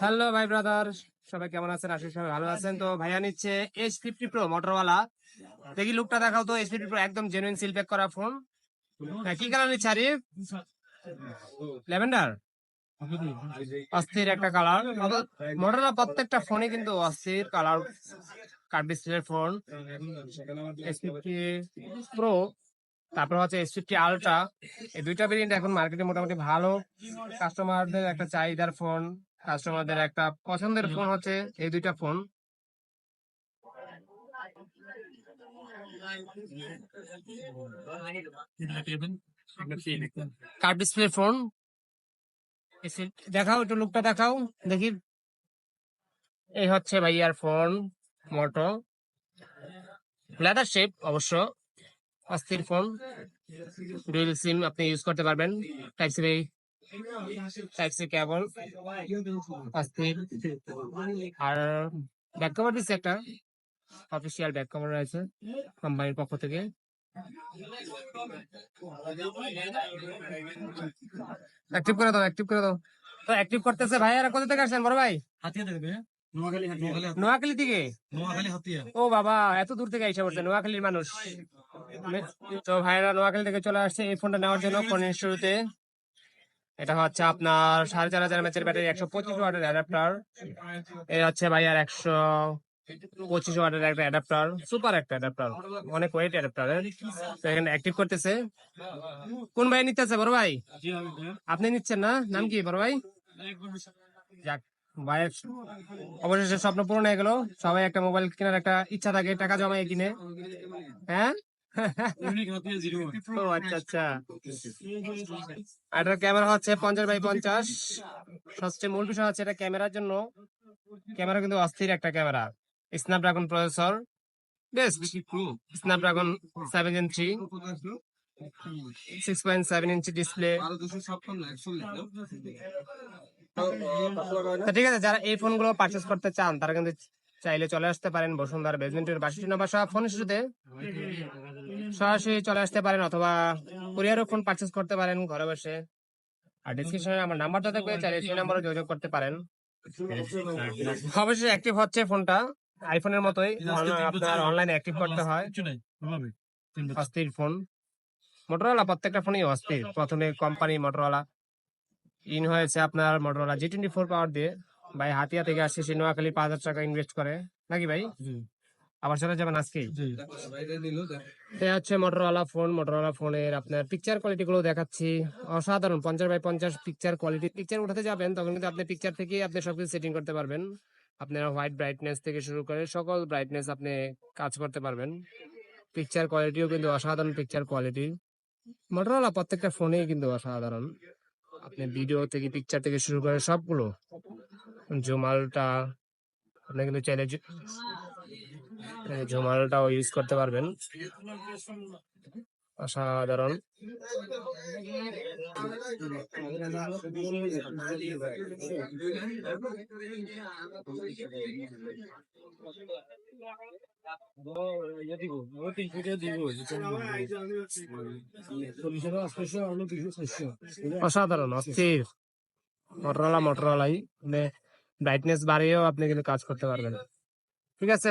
Hello ভাই brother, সবাই কেমন আছেন? আশা করি সবাই ভালো আছেন। তো ভাইয়া নিচ্ছে এইচ ফিফটি প্রো মোটরওয়ালা দেখি লুকটা দেখাও তো এইচ ফিফটি প্রো একদম জেনুইন সিল প্যাক করা ফোন কি কালার নিচ্ছে আরিফ? ল্যাভেন্ডার? অস্থির একটা কালার মোটরওয়ালা প্রত্যেকটা ফোনই কিন্তু অস্থির colour card display phone S fifty pro তারপর হচ্ছে এস ফিফটি আলট্রা এই দুইটা ভেরিয়েন্ট এখন মার্কেটে মোটামুটি ভালো। কাস্টমারদের একটা চাহিদার ফোন কাস্টমারদের একটা পছন্দের ফোন হচ্ছে এই দুইটা ফোন কার্ড ডিসপ্লে ফোন দেখাও একটু লুকটা দেখাও, দেখি। এই হচ্ছে ভাইয়ার ফোন মোটো লেদার অবশ্য। অস্থির ফোন ডুয়েল সিম আপনি ইউজ করতে পারবেন। Type C type C cable অস্থির। আর ব্যাক কভার দিচ্ছে একটা। অফিসিয়াল ব্যাক কভার রয়েছে কোম্পানির পক্ষ থেকে। অ্যাক্টিভ করে দাও অ্যাক্টিভ করে দাও। তো অ্যাক্টিভ করতেছে ভাই আর কোথা থেকে আসছেন বড় ভাই? হাতিয়া দেবে নোয়াখালী থেকে? নোয়াখালী হাতিয়া ও বাবা এত দূর থেকে এসে পড়ছে নোয়াখালীর মানুষ। তো ভাইরা নোয়াখালী থেকে চলে আসছে এই ফোনটা নেওয়ার জন্য ফোনের শুরুতে। এটা হচ্ছে আপনার সাড়ে চার হাজার এমএচ এর ব্যাটারি, একশো পঁচিশ ওয়াটের অ্যাডাপ্টার এ হচ্ছে ভাইয়ার একশো পঁচিশ ওয়াটের একটা অ্যাডাপ্টার সুপার একটা অ্যাডাপ্টার অনেক ওয়েট অ্যাডাপ্টার তো এখানে অ্যাক্টিভ করতেছে। কোন ভাই নিতেছে, বড় ভাই? আপনি নিচ্ছেন না? নাম কি, বড় ভাই? যাক, ভাইয়ের অবশেষে স্বপ্ন পূরণ হয়ে গেল। সবাই একটা মোবাইল কেনার একটা ইচ্ছা থাকে, টাকা জমায় কিনে। হ্যাঁ? ও আচ্ছা আচ্ছা। এটার ক্যামেরা হচ্ছে পঞ্চাশ বাই পঞ্চাশ। সবচেয়ে মূল হচ্ছে ক্যামেরার জন্য। ক্যামেরা কিন্তু অস্থির একটা camera Snapdragon processor best Snapdragon seven six point seven inch display ঠিক আছে, যারা এই ফোনগুলো পারচেস করতে চান, তারা কিন্তু চাইলে চলে আসতে পারেন বসুন্ধরা নম্বর সব ফোন শুরুতে সরাসরি চলে আসতে পারেন অথবা কুরিয়ারও ফোন পারচেস করতে পারেন ঘরে বসে। আর ডিসক্রিপশনে আমার নাম্বারটা থাকবে চাইলে সেই নাম্বারে যোগাযোগ করতে পারেন। অবশ্যই অ্যাক্টিভ হচ্ছে ফোনটা আইফোনের মতোই। আপনার অনলাইনে অ্যাক্টিভ করতে হয়। অস্থির ফোন মোটরওয়ালা প্রত্যেকটা ফোনই অস্থির। প্রথমে কোম্পানি মোটরওয়ালা ইন হয়েছে আপনার মোটরওয়ালা জি টোয়েন্টি ফোর পাওয়ার দিয়ে। ভাই হাতিয়া থেকে আসছে সে নোয়াখালী পাঁচ হাজার টাকা ইনভেস্ট করে। নাকি ভাই? আবার চলে যাবেন আজকেই। জি। এটা হচ্ছে মোটরওয়ালা ফোন মোটরওয়ালা ফোনের আপনার পিকচার কোয়ালিটি গুলো দেখাচ্ছি। অসাধারণ পঞ্চাশ বাই পঞ্চাশ পিকচার কোয়ালিটি পিকচার উঠাতে যাবেন তখন কিন্তু আপনি পিকচার থেকেই আপনি সবকিছু সেটিং করতে পারবেন। আপনার হোয়াইট ব্রাইটনেস থেকে শুরু করে সকল ব্রাইটনেস আপনি কাজ করতে পারবেন। পিকচার কোয়ালিটিও কিন্তু অসাধারণ পিকচার কোয়ালিটি মোটরওয়ালা প্রত্যেকটা ফোনেই কিন্তু অসাধারণ। আপনি ভিডিও থেকে পিকচার থেকে শুরু করে সবগুলো। জুমালটা আপনি কিন্তু চাইলে জুমালটাও ইউজ করতে পারবেন। অসাধারণ। অসাধারণ, অস্থির। মোটরওয়ালা মোটরওয়ালাই মানে ব্রাইটনেস বাড়িয়েও আপনি কিন্তু কাজ করতে পারবেন। ঠিক আছে?